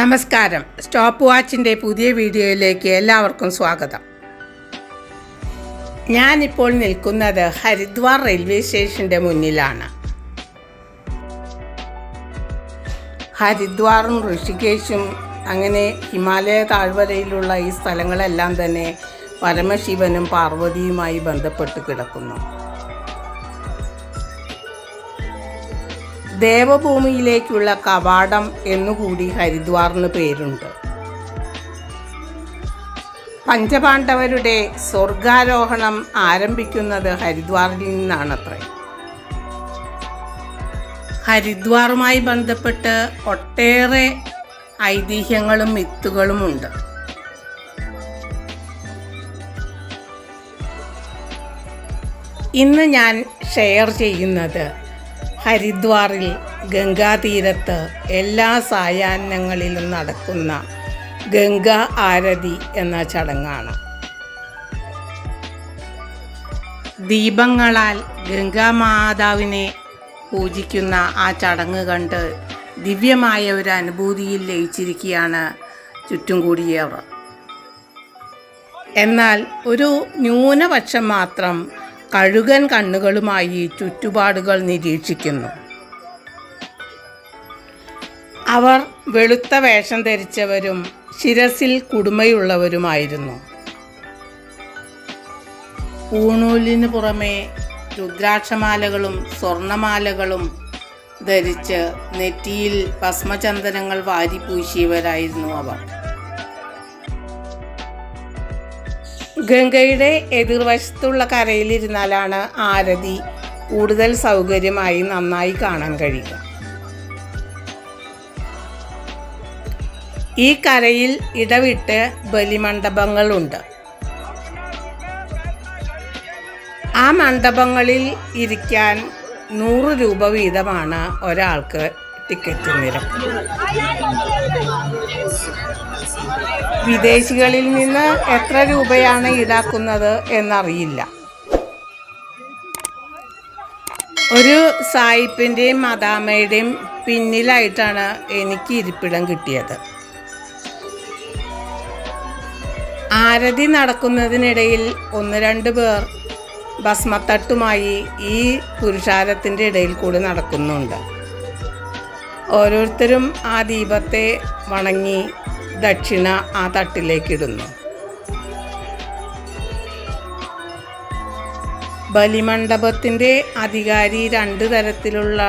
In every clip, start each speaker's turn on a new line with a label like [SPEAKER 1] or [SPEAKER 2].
[SPEAKER 1] നമസ്കാരം. സ്റ്റോപ്പ് വാച്ചിന്റെ പുതിയ വീഡിയോയിലേക്ക് എല്ലാവർക്കും സ്വാഗതം. ഞാനിപ്പോൾ നിൽക്കുന്നത് ഹരിദ്വാർ റെയിൽവേ സ്റ്റേഷന്റെ മുന്നിലാണ്. ഹരിദ്വാറും ഋഷികേശും അങ്ങനെ ഹിമാലയ താഴ്വരയിലുള്ള ഈ സ്ഥലങ്ങളെല്ലാം തന്നെ പരമശിവനും പാർവതിയുമായി ബന്ധപ്പെട്ട് കിടക്കുന്നു. ദേവഭൂമിയിലേക്കുള്ള കവാടം എന്നുകൂടി ഹരിദ്വാറിന് പേരുണ്ട്. പഞ്ചപാണ്ഡവരുടെ സ്വർഗാരോഹണം ആരംഭിക്കുന്നത് ഹരിദ്വാറിൽ നിന്നാണത്രേ. ഹരിദ്വാറുമായി ബന്ധപ്പെട്ട് ഒട്ടേറെ ഐതിഹ്യങ്ങളും മിത്തുകളുമുണ്ട് ഇന്ന് ഞാൻ ഷെയർ ചെയ്യുന്നത് ഹരിദ്വാറിൽ ഗംഗാതീരത്ത് എല്ലാ സായാഹ്നങ്ങളിലും നടക്കുന്ന ഗംഗാ ആരതി എന്ന ചടങ്ങാണ്. ദീപങ്ങളാൽ ഗംഗാമാതാവിനെ പൂജിക്കുന്ന ആ ചടങ്ങ് കണ്ട് ദിവ്യമായ ഒരു അനുഭൂതിയിൽ ലയിച്ചിരിക്കുകയാണ് ചുറ്റും കൂടിയവർ. എന്നാൽ ഒരു ന്യൂനപക്ഷം മാത്രം കഴുകൻ കണ്ണുകളുമായി ചുറ്റുപാടുകൾ നിരീക്ഷിക്കുന്നു. അവർ വെളുത്ത വേഷം ധരിച്ചവരും ശിരസിൽ കുടുമയുള്ളവരുമായിരുന്നു. പൂണൂലിന് പുറമേ രുദ്രാക്ഷമാലകളും സ്വർണമാലകളും ധരിച്ച് നെറ്റിയിൽ ഭസ്മചന്ദനങ്ങൾ വാരിപ്പൂശിയവരായിരുന്നു അവർ. ഗംഗയുടെ എതിർവശത്തുള്ള കരയിലിരുന്നാലാണ് ആരതി കൂടുതൽ സൗകര്യമായി നന്നായി കാണാൻ കഴിയുക. ഈ കരയിൽ ഇടവിട്ട് ബലിമണ്ഡപങ്ങളുണ്ട്. ആ മണ്ഡപങ്ങളിൽ ഇരിക്കാൻ നൂറ് രൂപ വീതമാണ് ഒരാൾക്ക് ടിക്കറ്റ് നിരക്ക് വിദേശികളിൽ നിന്ന് എത്ര രൂപയാണ് ഈടാക്കുന്നത് എന്നറിയില്ല. ഒരു സായിപ്പിന്റെയും മദാമയുടെയും പിന്നിലായിട്ടാണ് എനിക്ക് ഇരിപ്പിടം കിട്ടിയത്. ആരതി നടക്കുന്നതിനിടയിൽ ഒന്ന് രണ്ട് പേർ ഭസ്മത്തട്ടുമായി ഈ പുരുഷാരത്തിന്റെ ഇടയിൽ കൂടി നടക്കുന്നുണ്ട്. ഓരോരുത്തരും ആ ദീപത്തെ വണങ്ങി ദക്ഷിണ ആ തട്ടിലേക്കിടുന്നു. ബലിമണ്ഡപത്തിന്റെ അധികാരി രണ്ട് തരത്തിലുള്ള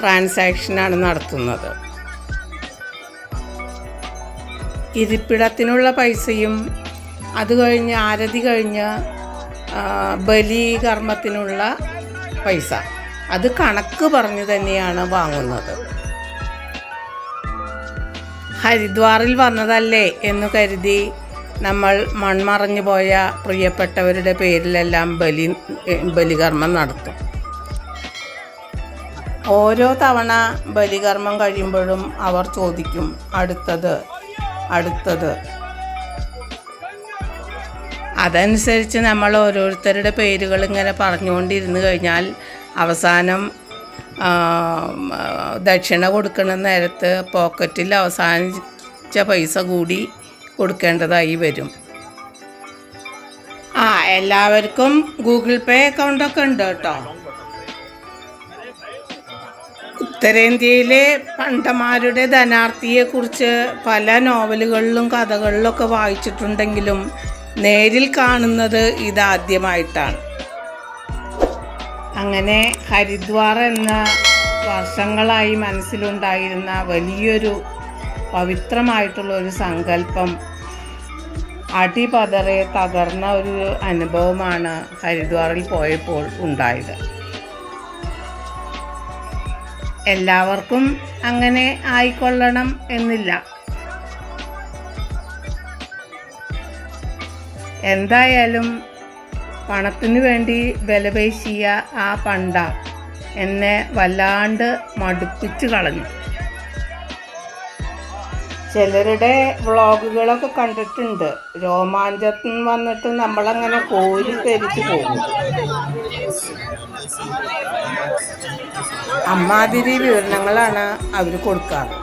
[SPEAKER 1] ട്രാൻസാക്ഷനാണ് നടത്തുന്നത്. ഇരിപ്പിടത്തിനുള്ള പൈസയും അത് കഴിഞ്ഞ് ആരതി കഴിഞ്ഞ് ബലികർമ്മത്തിനുള്ള ബലി കർമ്മത്തിനുള്ള പൈസ. അത് കണക്ക് പറഞ്ഞു തന്നെയാണ് വാങ്ങുന്നത്. ഹരിദ്വാറിൽ വന്നതല്ലേ എന്ന് കരുതി നമ്മൾ മൺമറഞ്ഞു പോയ പ്രിയപ്പെട്ടവരുടെ പേരിലെല്ലാം ബലി ബലികർമ്മം നടത്തും. ഓരോ തവണ ബലികർമ്മം കഴിയുമ്പോഴും അവർ ചോദിക്കും അടുത്തത് അടുത്തത്? അതനുസരിച്ച് നമ്മൾ ഓരോരുത്തരുടെ പേരുകൾ ഇങ്ങനെ പറഞ്ഞുകൊണ്ടിരുന്ന് കഴിഞ്ഞാൽ അവസാനം ദക്ഷിണ കൊടുക്കുന്ന നേരത്ത് പോക്കറ്റിൽ അവസാനിച്ച പൈസ കൂടി കൊടുക്കേണ്ടതായി വരും. ആ എല്ലാവർക്കും ഗൂഗിൾ പേ അക്കൗണ്ടൊക്കെ ഉണ്ട് കേട്ടോ. ഉത്തരേന്ത്യയിലെ പണ്ടമാരുടെ ധനാർത്ഥിയെക്കുറിച്ച് പല നോവലുകളിലും കഥകളിലൊക്കെ വായിച്ചിട്ടുണ്ടെങ്കിലും നേരിൽ കാണുന്നത് ഇതാദ്യമായിട്ടാണ്. അങ്ങനെ ഹരിദ്വാർ എന്ന വർഷങ്ങളായി മനസ്സിലുണ്ടായിരുന്ന വലിയൊരു പവിത്രമായിട്ടുള്ള ഒരു സങ്കല്പം അടിപതറെ തകർന്ന ഒരു അനുഭവമാണ് ഹരിദ്വാറിൽ പോയപ്പോൾ ഉണ്ടായത്. എല്ലാവർക്കും അങ്ങനെ ആയിക്കൊള്ളണം എന്നില്ല. എന്തായാലും പണത്തിനു വേണ്ടി വിലപേശിയ ആ പണ്ട എന്നെ വല്ലാണ്ട് മടുപ്പിച്ച് കളഞ്ഞു. ചിലരുടെ വ്ളോഗുകളൊക്കെ കണ്ടിട്ടുണ്ട്. രോമാഞ്ചത്തിൽ വന്നിട്ട് നമ്മളങ്ങനെ കോരി തെരിച്ച് പോകും. അമ്മാതിരി വിവരണങ്ങളാണ് അവർ കൊടുക്കാറ്.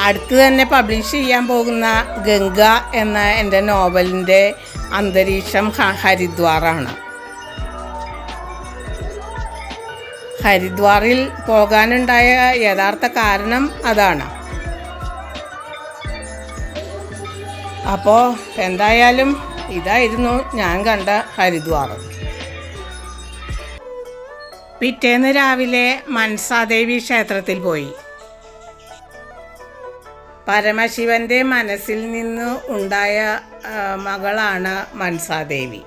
[SPEAKER 1] അടുത്ത് തന്നെ പബ്ലിഷ് ചെയ്യാൻ പോകുന്ന ഗംഗ എന്ന എന്റെ നോവലിന്റെ അന്തരീക്ഷം ഹരിദ്വാറാണ്. ഹരിദ്വാറിൽ പോകാനുണ്ടായ യഥാർത്ഥ കാരണം അതാണ്. അപ്പോൾ എന്തായാലും ഇതായിരുന്നു ഞാൻ കണ്ട ഹരിദ്വാർ. പിറ്റേന്ന് രാവിലെ മൻസാദേവി ക്ഷേത്രത്തിൽ പോയി. പരമശിവന്റെ മനസ്സിൽ നിന്ന് ഉണ്ടായ മകളാണ് മൻസാദേവി.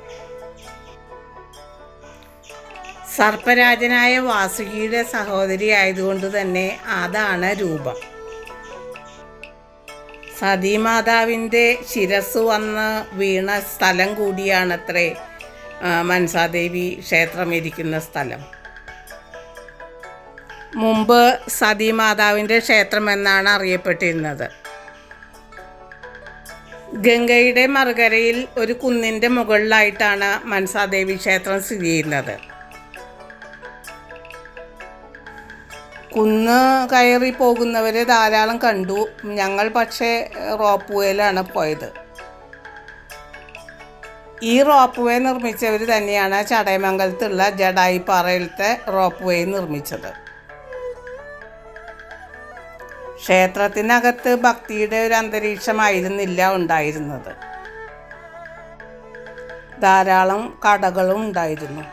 [SPEAKER 1] സർപ്പരാജനായ വാസുകിയുടെ സഹോദരി ആയതുകൊണ്ട് തന്നെ അതാണ് രൂപം. സതീമാതാവിന്റെ ശിരസ് വന്ന് വീണ സ്ഥലം കൂടിയാണത്രേ മൻസാദേവി ക്ഷേത്രം ഇരിക്കുന്ന സ്ഥലം. മുമ്പ് സതീമാതാവിന്റെ ക്ഷേത്രം എന്നാണ് അറിയപ്പെട്ടിരുന്നത്. ഗംഗയുടെ മറുകരയിൽ ഒരു കുന്നിന്റെ മുകളിലായിട്ടാണ് മനസാദേവി ക്ഷേത്രം സ്ഥിതി ചെയ്യുന്നത്. കുന്ന് കയറി പോകുന്നവരെ ധാരാളം കണ്ടു. ഞങ്ങൾ പക്ഷേ റോപ്പ് വേയിലാണ് പോയത്. ഈ റോപ്പ് വേ നിർമ്മിച്ചവർ തന്നെയാണ് ചടയമംഗലത്തുള്ള ജഡായിപ്പാറയിലത്തെ റോപ്പ് വേ നിർമ്മിച്ചത്. ക്ഷേത്രത്തിനകത്ത് ഭക്തിയുടെ ഒരു അന്തരീക്ഷമായിരുന്നില്ല ഉണ്ടായിരുന്നത്. ധാരാളം കടകളും ഉണ്ടായിരുന്നു.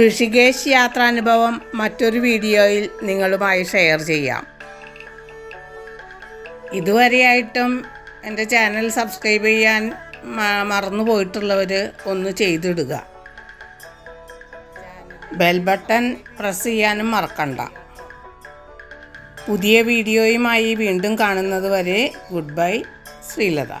[SPEAKER 1] ഋഷികേശ് യാത്രാനുഭവം മറ്റൊരു വീഡിയോയിൽ നിങ്ങളുമായി ഷെയർ ചെയ്യാം. ഇതുവരെയായിട്ടും എന്റെ ചാനൽ സബ്സ്ക്രൈബ് ചെയ്യാൻ മറന്നു പോയിട്ടുള്ളവർ ഒന്ന് ചെയ്തിടുക. ബെൽ ബട്ടൺ പ്രസ് ചെയ്യാനും മറക്കണ്ട. പുതിയ വീഡിയോയുമായി വീണ്ടും കാണുന്നത് വരെ ഗുഡ് ബൈ ശ്രീലത